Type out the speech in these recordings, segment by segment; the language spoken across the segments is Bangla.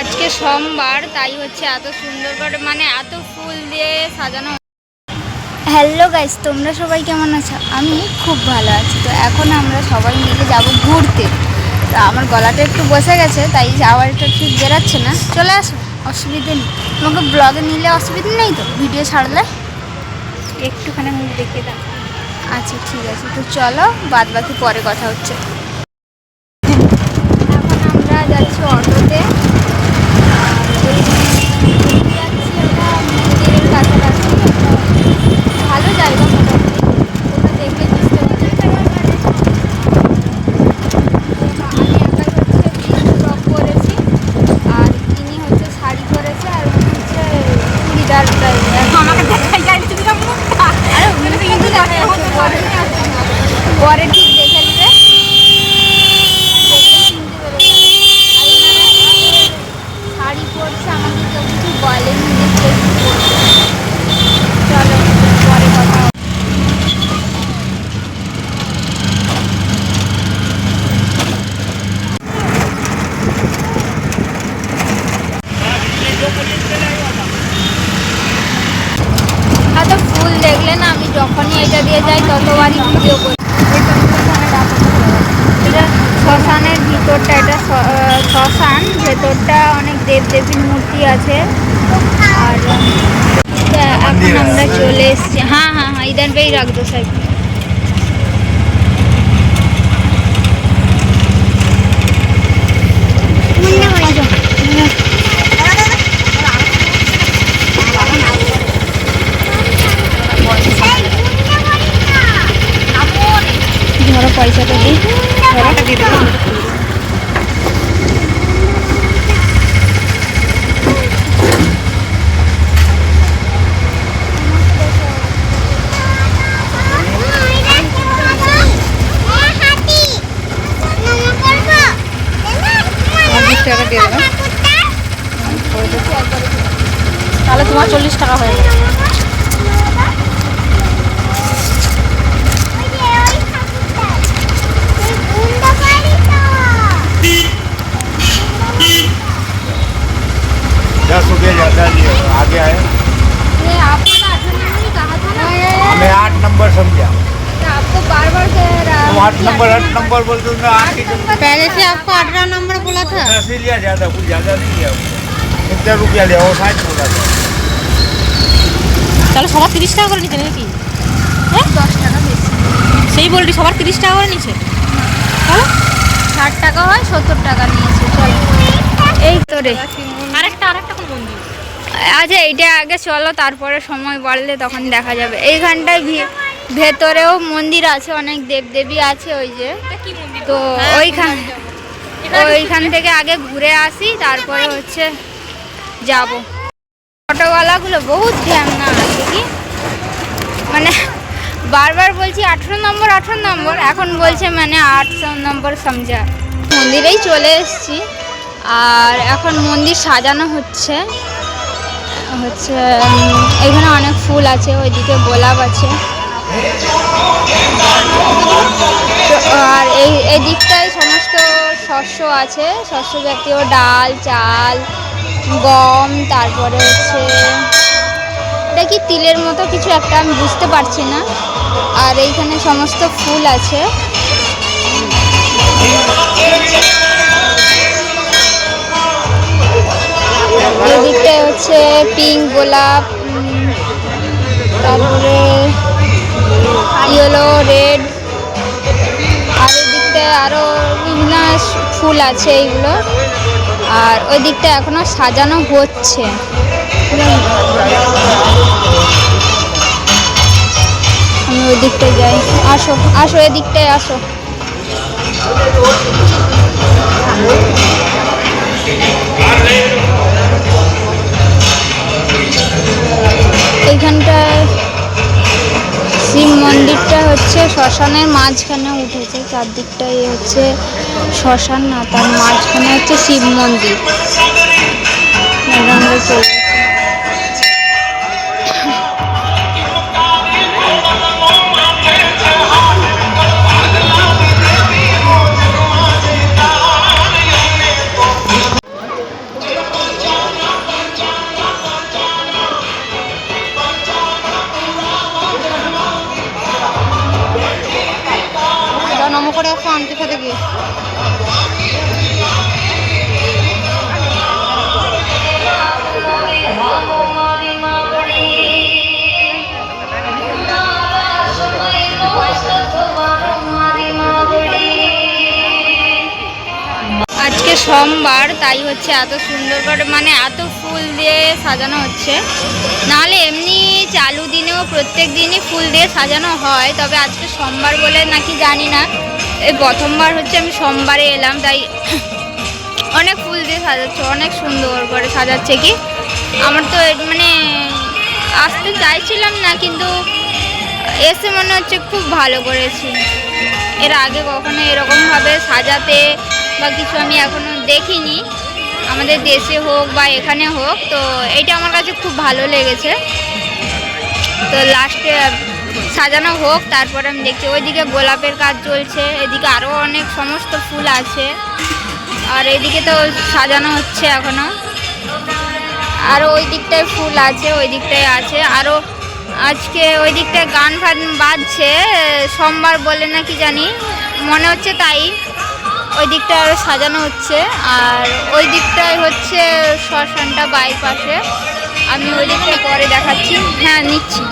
আজকে সোমবার তাই হচ্ছে এত সুন্দর করে মানে এত ফুল দিয়ে সাজানো হ্যালো গাইস তোমরা সবাই কেমন আছো? আমি খুব ভালো আছি। তো এখন আমরা সবাই মিলে যাব ঘুরতে। তো আমার গলাটা একটু বসে গেছে তাই আওয়াজটা ঠিক বেরাচ্ছে না। চলে আসো অসুবিধে নেই। তোমাকে ব্লগে নিলে অসুবিধা নেই তো ভিডিও ছাড়লে? একটুখানি মুখ দেখিয়ে দাও। আচ্ছা ঠিক আছে। তো চলো বাদ বাকি পরে কথা হচ্ছে। এখন আমরা যাচ্ছি অটোতে আর ওইখানে যাচ্ছি আমরা মন্দিরের কাছাকাছি ভালো জায়গা মোটামুটি ওটা দেখে বুঝতে পারছি আমি একাই হচ্ছে জিন্স টপ পরেছি আর তিনি হচ্ছে শাড়ি পরেছে আর উনি হচ্ছে চুড়িদার আমাকে দেখাই যায় তুমি তো মুখটা আরে উনি কিন্তু দেখা যাচ্ছে পরে পরে ঠিক দেখে নিবে দেখলেই চিনতে পেরে যাবে। পরছে আমাকে কেউ কিছু বলেনি যে কে কি পরবে। চলো পরে কথা হবে। এত ফুল দেখলে না আমি যখনই এটা দিয়ে যাই ততবারই ভিডিও করি এটা শ্মশানের ভিতরটা এটা শ- আহ, শ্মশান ভেতরটা দেবদেবীর মূর্তি আছে। আর এখন আমরা চলে এসছি। হ্যাঁ হ্যাঁ হ্যাঁ ইদান পেয়েই রাখব সাহেব ধরো পয়সাটা দিই। টাকা হয়ে যাবে दस रुपये ज़्यादा लिए आगे आए ये आपको तो आठ नंबर ही कहा था ना हमें आठ नंबर समझा तो आपको बार बार कह रहा तुम आठ नंबर आठ नंबर बोलते हो, मैं आठ ही नंबर पहले से आपको अठारह नंबर बोला था दस ही लिया ज़्यादा कुछ ज़्यादा नहीं लिया कितना रुपया लिया वो साठ बोला था তাহলে সবার তিরিশ টাকা করে নিচ্ছে নাকি? হ্যাঁ? দশ টাকা বেশি। সেই বলটি সবার তিরিশ টাকা করে নিচ্ছে তাহলে ষাট টাকা হয় সত্তর টাকা নিয়েছে চল। এই তো রে। আরেকটা আরেকটা কোন মন্দির আচ্ছা এইটা আগে চলো তারপরে সময় বাড়লে তখন দেখা যাবে। এইখানটায় ভেতরেও মন্দির আছে অনেক দেবদেবী আছে ওই যে। তো হ্যাঁ, ওইখান ওইখান থেকে আগে ঘুরে আসি তারপরে হচ্ছে যাব। অটোওয়ালাগুলো বহুত ঢ্যামনা আছে কি? মানে বারবার বলছি আঠেরো নম্বর আঠেরো নম্বর, এখন বলছে মানে আটশো নম্বর সমঝা। মন্দিরেই চলে এসেছি, আর এখন মন্দির সাজানো হচ্ছে। হচ্ছে এখানে অনেক ফুল আছে, ওইদিকে গোলাপ আছে। আর এই এই দিকটায় সমস্ত শস্য আছে, শস্য জাতীয় ডাল, চাল গম, তারপরে হচ্ছে এটা কি তিলের মতো কিছু একটা, আমি বুঝতে পারছি না। আর এইখানে সমস্ত ফুল আছে। এই দিকটায় হচ্ছে পিঙ্ক, গোলাপ তারপরে ইয়েলো, রেড, আর এই দিকটায় আরও বিভিন্ন ফুল আছে এইগুলো। আর ওই দিকটা এখনও সাজানো হচ্ছে। আমি ওই দিকটায় যাই। আসো আসো এই দিকটায় আসো। মন্দিরটা হচ্ছে শ্মশানের মাঝখানে উঠেছে চারদিকটাই হচ্ছে শ্মশান না তার মাঝখানে হচ্ছে শিব মন্দির। করে আসো আন্টির সাথে গিয়ে আজকে সোমবার, তাই হচ্ছে এত সুন্দর করে মানে এত ফুল দিয়ে সাজানো হচ্ছে। নাহলে এমনি চালু দিনেও প্রত্যেক দিনই ফুল দিয়ে সাজানো হয়, তবে আজকে সোমবার বলে নাকি জানি না। এই প্রথমবার হচ্ছে আমি সোমবারে এলাম, তাই অনেক ফুল দিয়ে সাজাচ্ছে, অনেক সুন্দর করে সাজাচ্ছে কি। আমার তো মানে আসতে চাইছিলাম না, কিন্তু এসে মনে হচ্ছে খুব ভালো করেছি। এর আগে কখনো এরকমভাবে সাজাতে বা কিছু আমি এখনও দেখিনি। আমাদের দেশে হোক বা এখানে হোক, তো এটা আমার কাছে খুব ভালো লেগেছে। তো লাস্টে সাজানো হোক, তারপর আমি দেখছি ওইদিকে গোলাপের কাজ চলছে, এদিকে আরও অনেক সমস্ত ফুল আছে। আর এদিকে তো সাজানো হচ্ছে এখনও আরও ওই দিকটায় ফুল আছে, ওই দিকটায় আছে। আরও আজকে ওই দিকটায় গান ফান বাজছে, সোমবার বলে না কি জানি, মনে হচ্ছে তাই। ওই দিকটা আরও সাজানো হচ্ছে, আর ওই দিকটায় হচ্ছে শ্মশানটা বাইপাসে। আমি ওই দিকটা পরে দেখাচ্ছি। হ্যাঁ নিচ্ছি।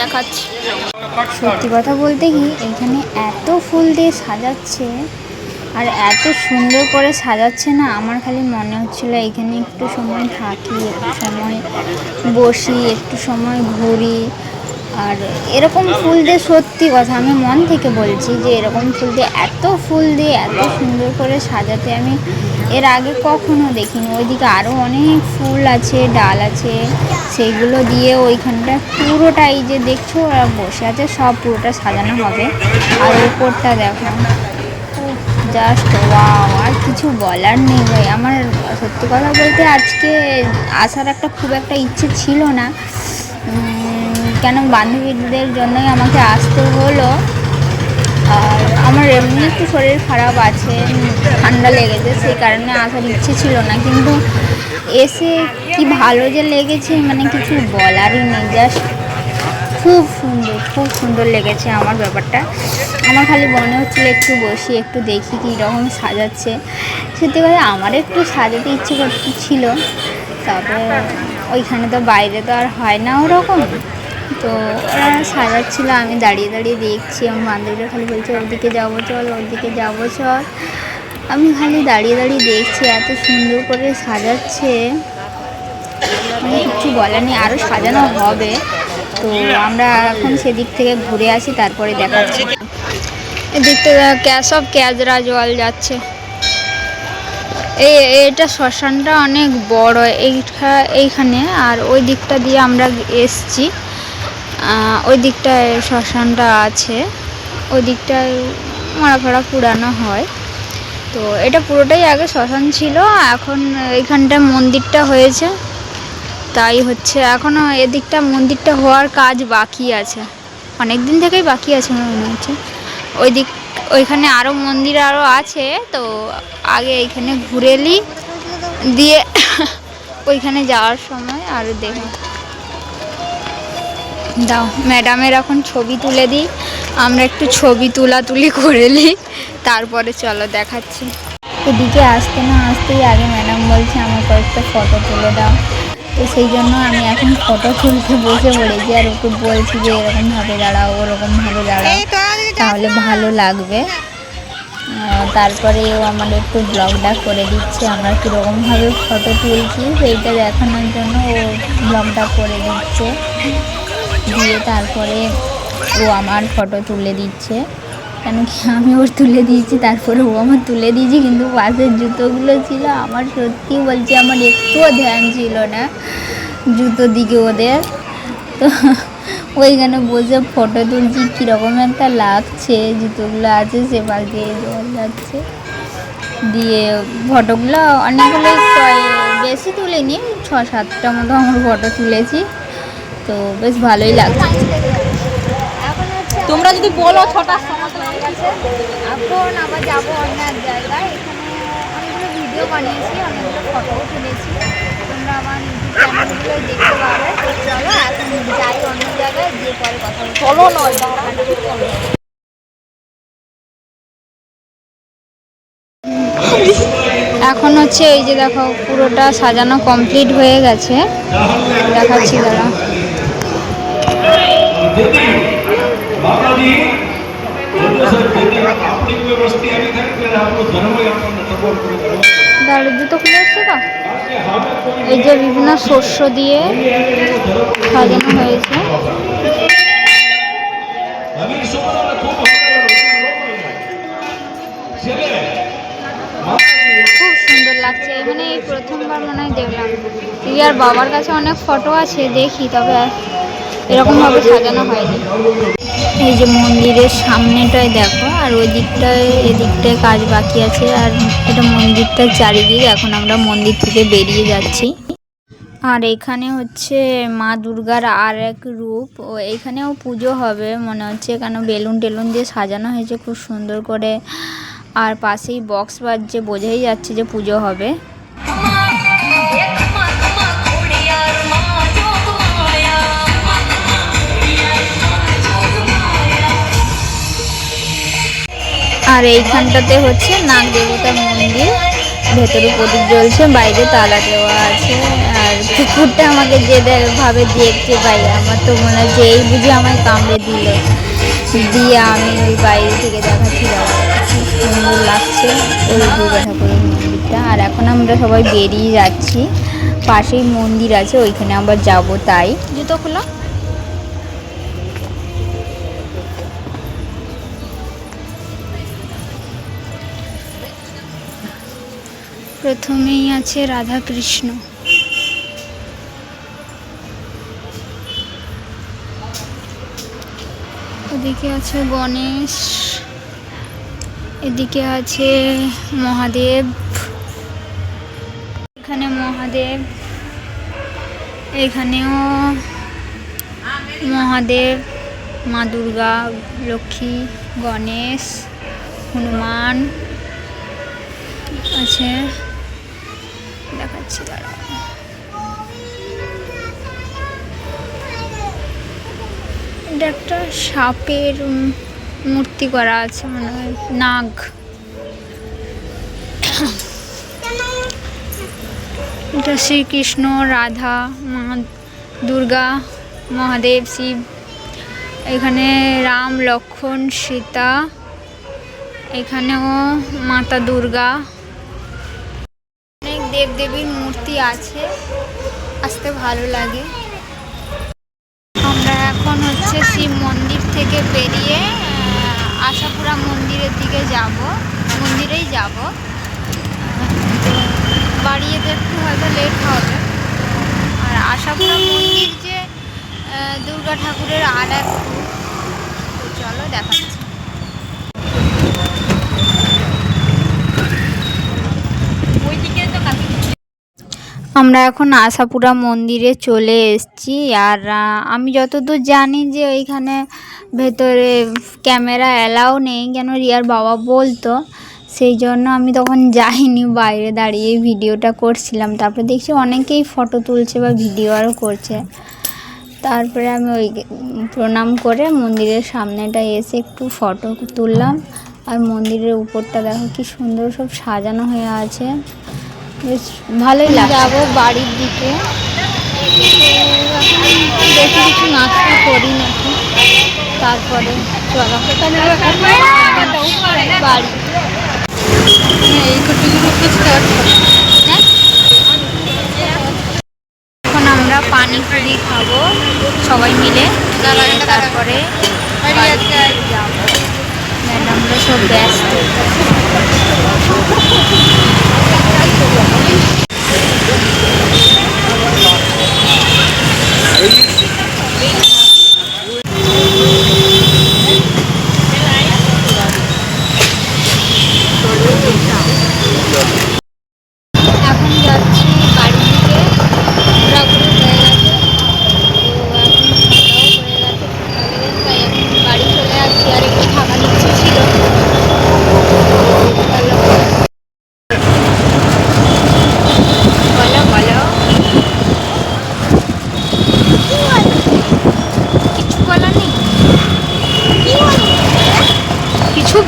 দেখাচ্ছি। সত্যি কথা বলতে কি, এখানে এত ফুল দিয়ে সাজাচ্ছে আর এত সুন্দর করে সাজাচ্ছে না, আমার খালি মনে হচ্ছিল এখানে একটু সময় থাকি, একটু সময় বসি, একটু সময় ঘুরি। আর এরকম ফুল দিয়ে সত্যি কথা আমি মন থেকে বলছি যে এরকম ফুল দিয়ে এত ফুল দিয়ে এত সুন্দর করে সাজাতে আমি এর আগে কখনো দেখিনি। ওইদিকে আরও অনেক ফুল আছে, ডাল আছে, সেগুলো দিয়ে ওইখানটা পুরোটা এই যে দেখছ, ওরা বসে আছে, সব পুরোটা সাজানো হবে। আর উপরটা দেখো জাস্ট ওয়াও আর কিছু বলার নেই ভাই। আমার সত্যি কথা বলতে আজকে আসার একটা খুব একটা ইচ্ছে ছিল না। কেন বান্ধবীদের জন্যই আমাকে আসতে হলো? আর আমার এমনি একটু শরীর খারাপ আছে, ঠান্ডা লেগেছে, সেই কারণে আসার ইচ্ছে ছিল না। কিন্তু এসে কি ভালো যে লেগেছে মানে কিছু বলারই নেই। জাস্ট খুব সুন্দর খুব সুন্দর লেগেছে আমার ব্যাপারটা। আমার খালি মনে হচ্ছিল একটু বসি, একটু দেখি কী রকম সাজাচ্ছে। সত্যি কথা, আমার একটু সাজাতে ইচ্ছে করছিল। তবে ওইখানে তো বাইরে তো আর হয় না ওরকম। তো ওরা সাজাচ্ছিল আমি দাঁড়িয়ে দাঁড়িয়ে দেখছি, আমার বান্ধবীরা খালি বলছে, ওদিকে যাব চল, ওদিকে যাব চল। আমি খালি দাঁড়িয়ে দাঁড়িয়ে দেখছি, এত সুন্দর করে সাজাচ্ছে। মানে কিছু বলার নেই আরও সাজানো হবে। তো আমরা এখন সেদিক থেকে ঘুরে আসি, তারপরে দেখাচ্ছি। এদিকটা ক্যা- সব ক্যাজরা জল যাচ্ছে। এই এটা শ্মশানটা অনেক বড় এইটা এইখানে। আর ওই দিকটা দিয়ে আমরা এসছি। ওই দিকটায় শ্মশানটা আছে। ওই দিকটায় মারা ফাড়া পুরানো হয়। তো এটা পুরোটাই আগে শ্মশান ছিল, এখন এইখানটা মন্দিরটা হয়েছে। তাই হচ্ছে এখনও এদিকটা মন্দিরটা হওয়ার কাজ বাকি আছে। অনেক দিন থেকেই বাকি আছে আমার মনে হচ্ছে। ওই দিক, ওইখানে আরও মন্দির আরও আছে, তো আগে এইখানে ঘুরে এলি, দিয়ে ওইখানে যাওয়ার সময় আর দেখো। দাও ম্যাডামের এখন ছবি তুলে দিই। আমরা একটু ছবি তোলা তুলি করে নিই। তারপরে চলো দেখাচ্ছি। এদিকে আসতে না আসতেই আগে ম্যাডাম বলছে আমার কয়েকটা ফটো তুলে দাও। তো সেই জন্য আমি এখন ফটো তুলতে বসে পড়েছি আর ওকে বলছি যে এরকমভাবে দাঁড়াও ওরকমভাবে দাঁড়াও। তাহলে ভালো লাগবে। তারপরে ও আমার একটু ব্লগটা করে দিচ্ছে। আমরা কীরকমভাবে ফটো তুলছি সেইটা দেখানোর জন্য ও ব্লগটা করে দিচ্ছে। দিয়ে তারপরে ও আমার ফটো তুলে দিচ্ছে। কেন কি আমি ওর তুলে দিয়েছি, তারপরে ও আমার তুলে দিয়েছি, কিন্তু পাশের জুতোগুলো ছিল। আমার সত্যি বলছি, আমার একটুও ধ্যান ছিল না জুতো দিকে ওদের। তো ওইখানে বসে ফটো তুলছি, কীরকম একটা লাগছে, জুতোগুলো আছে, সে পাশ দিয়ে জল যাচ্ছে। দিয়ে ফটোগুলো অনেকগুলো বেশি তুলিনি ছ সাতটা মতো আমার ফটো তুলেছি। তো বেশ ভালোই লাগছে। তোমরা যদি বলো ছটার সময় এখন আবার যাব অন্য এক জায়গায়। এখানে অনেকগুলো ভিডিও বানিয়েছি অনেকগুলো ফটোও তুলেছি। তোমরা আমার ইউটিউব চ্যানেলগুলো দেখতে পাবে। চলো এখন যাই অন্য জায়গায় গিয়ে পরে কথা চলো নয় এখন হচ্ছে এই যে দেখো পুরোটা সাজানো কমপ্লিট হয়ে গেছে। দেখাচ্ছি দাঁড়া બાપાજી આપણી કોઈ વસ્તી তো? এই যে বিভিন্ন শস্য দিয়ে সাজানো হয়েছে। খুব সুন্দর লাগছে। মানে এই প্রথমবার মনে হয় দেখলাম। বাবার কাছে অনেক ফটো আছে, দেখি তবে এরকমভাবে সাজানো হয়নি। এই যে মন্দিরের সামনেটায় দেখো, আর ওই দিকটায় এদিকটায় কাজ বাকি আছে, আর এটা মন্দিরটার চারিদিক। এখন আমরা মন্দির থেকে বেরিয়ে যাচ্ছি। আর এখানে হচ্ছে মা দুর্গার আর এক রূপ। ও এখানেও পুজো হবে, মনে হচ্ছে কেন বেলুন টেলুন দিয়ে সাজানো হয়েছে, খুব সুন্দর করে। আর পাশেই বক্স বাজছে, বোঝাই যাচ্ছে যে পুজো হবে। আর এইখানটাতে হচ্ছে নাগ দেবতার মন্দির। ভেতরে প্রদীপ জ্বলছে, বাইরে তালা দেওয়া আছে। আর কুকুরটা আমাকে যে দে- ভাবে দেখছে ভাই, আমার তো মনে হচ্ছে এই বুঝে আমায় কামড়ে দিল। দিয়ে আমি ওই বাইরে থেকে দেখাচ্ছি সুন্দর লাগছে ওই দুর্গা ঠাকুরের মন্দিরটা। আর এখন আমরা সবাই বেরিয়ে যাচ্ছি। পাশেই মন্দির আছে, ওইখানে আবার যাব তাই। জুতো খোলা। প্রথমেই আছে রাধা কৃষ্ণ ওদিকে আছে গণেশ, এদিকে আছে মহাদেব। এখানে মহাদেব, এখানেও মহাদেব, মা দুর্গা, লক্ষ্মী, গণেশ, হনুমান, আছে দেখাচ্ছি দাঁড়া এটা একটা সাপের মূর্তি করা আছে, মনে হয় নাগ। এটা শ্রীকৃষ্ণ, রাধা, মা, দুর্গা, মহাদেব, শিব, এখানে রাম, লক্ষণ, সীতা, এখানেও মাতা দুর্গা। দেবদেবীর মূর্তি আছে। আসতে ভালো লাগে। আমরা এখন হচ্ছে শিব মন্দির থেকে বেরিয়ে আশাপুরা মন্দিরের দিকে যাব। মন্দিরেই যাব। বাড়ি যেতে একটু হয়তো লেট হবে। আর আশাপুরা মন্দির যে দুর্গা ঠাকুরের আর এক চলো দেখাচ্ছি ওইদিকে তো কাছে আমরা এখন আশাপুরা মন্দিরে চলে এসেছি। আর আমি যতদূর জানি যে ওইখানে ভেতরে ক্যামেরা অ্যালাউ নেই, কেন রিয়ার বাবা বলতো। সেই জন্য আমি তখন যাইনি, বাইরে দাঁড়িয়ে ভিডিওটা করছিলাম। তারপরে দেখছি অনেকেই ফটো তুলছে বা ভিডিও আরও করছে। তারপরে আমি ওই প্রণাম করে মন্দিরের সামনেটা এসে একটু ফটো তুললাম। আর মন্দিরের উপরটা দেখো কি সুন্দর সব সাজানো হয়ে আছে। বেশ ভালোই লাগে যাব বাড়ির দিকে। দেখি কিছু নাস্তা করি নাকি? তারপরে চলো। বাড়ি। হ্যাঁ? এখন আমরা পানিপুরি খাব সবাই মিলে। তারপরে যাব। ব্যস্ত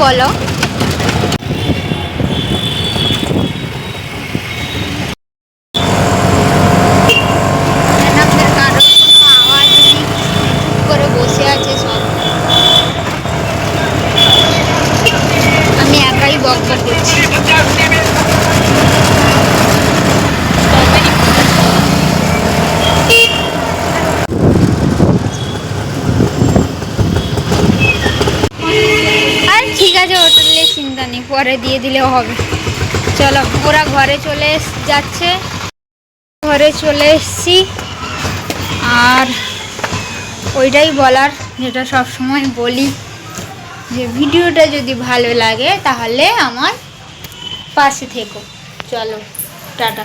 বলো ম্যাডামদের কারোর কোনো আওয়াজ নেই চুপ করে বসে আছে সব আমি একাই বক বক করছি আর ঠিক আছে হোটেলে পরে দিয়ে দিলেও হবে। চলো, ওরা ঘরে চলে যাচ্ছে। ঘরে চলে এসছি। আর ওইটাই বলার, যেটা সব সময় বলি। যে ভিডিওটা যদি ভালো লাগে, তাহলে আমার পাশে থেকো। চলো, টাটা।